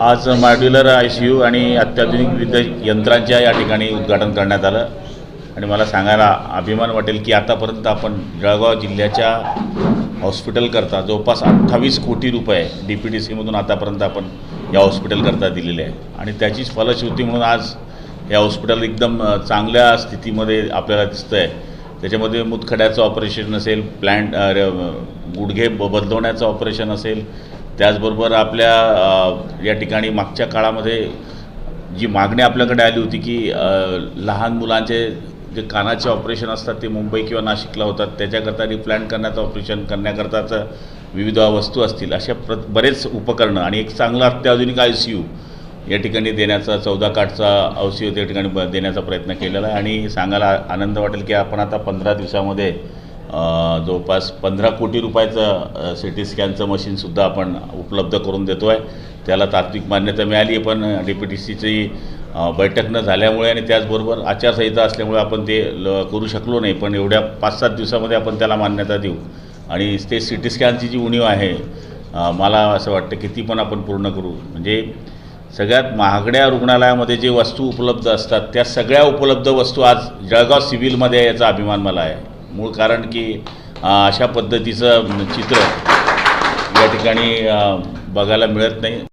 आज modular I C you आणि अत्याधुनिक विविध यंत्रांच्या या ठिकाणी उद्घाटन करण्यात आलं. आणि मला सांगायला अभिमान वाटेल की आतापर्यंत आपण जळगाव जिल्ह्याच्या हॉस्पिटलकरता जवळपास अठ्ठावीस कोटी रुपये डी पी डी सीमधून आतापर्यंत आपण या हॉस्पिटलकरता दिलेले आहे आणि त्याचीच फलश्रुती म्हणून आज हे हॉस्पिटल एकदम चांगल्या स्थितीमध्ये आपल्याला दिसतं आहे त्याच्यामध्ये मुतखड्याचं ऑपरेशन असेल प्लॅन्ट र- गुडघे ब बदलवण्याचं ऑपरेशन असेल त्याचबरोबर आपल्या या ठिकाणी मागच्या काळामध्ये जी मागणी आपल्याकडे आली होती की लहान मुलांचे जे कानाचे ऑपरेशन असतात ते मुंबई किंवा नाशिकला होतात त्याच्याकरता रिप्लॅन करण्याचं ऑपरेशन करण्याकरताचं विविध वस्तू असतील अशा प्र बरेच उपकरणं आणि एक चांगला अत्याधुनिक आय सी यू या ठिकाणी देण्याचा चौदा काठचा औषध त्या ठिकाणी ब देण्याचा प्रयत्न केलेला आहे. आणि सांगायला आनंद वाटेल की आपण आता पंधरा दिवसामध्ये जवळपास पंधरा कोटी रुपयाचं सी टी स्कॅनचं मशीनसुद्धा आपण उपलब्ध करून देतो आहे त्याला तात्विक मान्यता मिळाली आहे पण डी पी टी सीची बैठक न झाल्यामुळे आणि त्याचबरोबर आचारसंहिता असल्यामुळे आपण ते ल करू शकलो नाही. पण एवढ्या पाच सात दिवसामध्ये आपण त्याला मान्यता देऊ. आणि ते सी टी स्कॅनची जी उणीव आहे मला असं वाटतं की ती पण आपण पूर्ण करू. म्हणजे सगळ्यात महागड्या रुग्णालयामध्ये जे वस्तू उपलब्ध असतात त्या सगळ्या उपलब्ध वस्तू आज जळगाव सिव्हिलमध्ये याचा अभिमान मला आहे. मूळ कारण की अशा पद्धतीचं चित्र या ठिकाणी बघायला मिळत नाही.